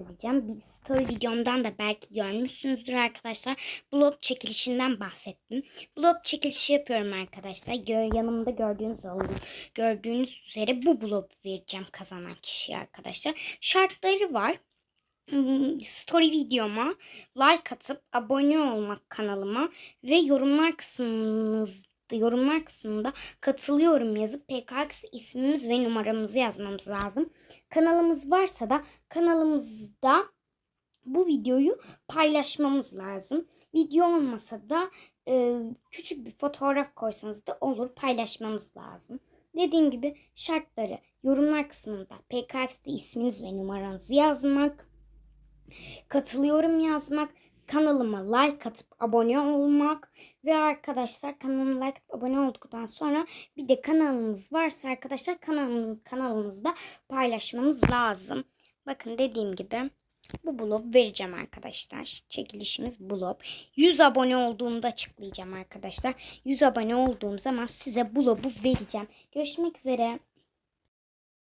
bahsedeceğim. Bir story videomdan da belki görmüşsünüzdür arkadaşlar. Blog çekilişinden bahsettim. Blog çekilişi yapıyorum arkadaşlar. Gör, yanımda gördüğünüz oldu. Gördüğünüz üzere bu blog vereceğim kazanan kişiye arkadaşlar. Şartları var. Hmm, Story videoma like atıp abone olmak kanalıma ve yorumlar yorumlar kısmında katılıyorum yazıp PKX ismimiz ve numaramızı yazmamız lazım. Kanalımız varsa da kanalımızda bu videoyu paylaşmamız lazım. Video olmasa da e, küçük bir fotoğraf koysanız da olur paylaşmamız lazım. Dediğim gibi şartları yorumlar kısmında PKX'de isminiz ve numaranızı yazmak, katılıyorum yazmak, kanalıma like atıp abone olmak ve arkadaşlar kanalıma like atıp abone olduktan sonra bir de kanalınız varsa arkadaşlar kanalımız, kanalımızda paylaşmanız lazım. Bakın dediğim gibi bu blog vereceğim arkadaşlar. Çekilişimiz blog. 100 abone olduğumda açıklayacağım arkadaşlar. 100 abone olduğum zaman size blogu vereceğim. Görüşmek üzere.